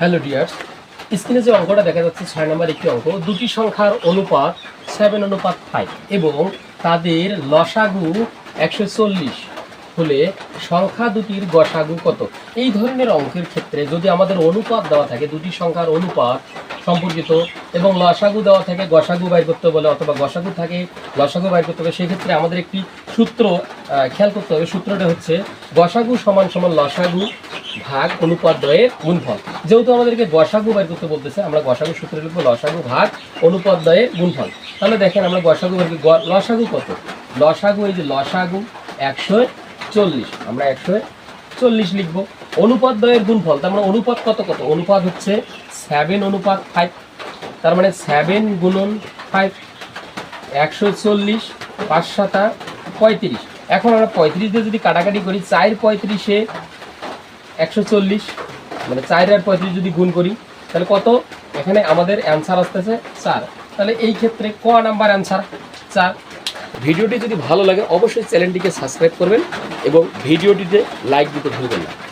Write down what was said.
Hello dears স্ক্রিনে যে অঙ্কটা দেখা যাচ্ছে, ছয় নম্বর একটি অঙ্ক, দুটি সংখ্যার অনুপাত সেভেন অনুপাত ফাইভ এবং তাদের লসাগু একশো চল্লিশ। হলে সংখ্যা দুটির গসাগু কত? এই ধরনের অঙ্কের ক্ষেত্রে যদি আমাদের অনুপাত দেওয়া থাকে, দুটি সংখ্যার অনুপাত সম্পর্কিত এবং লসাগু দেওয়া থাকে, গসাগু বাইর করতে বলে অথবা গসাগু থাকে, লসাগু বাইর করতে হবে সেক্ষেত্রে আমাদের একটি সূত্র খেয়াল করতে হবে। সূত্রটা হচ্ছে গসাগু সমান সমান লসাগু ভাগ অনুপাত দ্বয়ের গুণফল। যেহেতু আমাদেরকে গসাগু বাইর করতে বলতেছে, আমরা গসাগু সূত্রে লিখব লসাগু ভাগ অনুপাত দ্বয়ের গুণফল। তাহলে দেখেন আমরা গসাগু বাইর লসাগু কত? লসাগু এই যে লসাগু একশো চল্লিশ। আমরা একশো চল্লিশ লিখব। অনুপাত দ্বয়ের গুণফল, তার মানে অনুপাত কত কত? অনুপাত হচ্ছে সেভেন অনুপাত ফাইভ তার মানে সেভেন গুণন ফাইভ একশো চল্লিশ, পাঁচ সাতা পঁয়ত্রিশ। এখন আমরা পঁয়ত্রিশ দিয়ে যদি কাটাকাটি করি, চার পঁয়ত্রিশে একশো চল্লিশ মানে চার আর পঁয়ত্রিশ যদি গুণ করি, তাহলে কত? এখানে আমাদের অ্যান্সার আসতেছে চার। তাহলে এই ক্ষেত্রে ক নাম্বার অ্যান্সার চার। ভিডিওটি যদি ভালো লাগে অবশ্যই চ্যানেলটিকে সাবস্ক্রাইব করবেন এবং ভিডিওটিতে লাইক দিতে ভুলবেন না।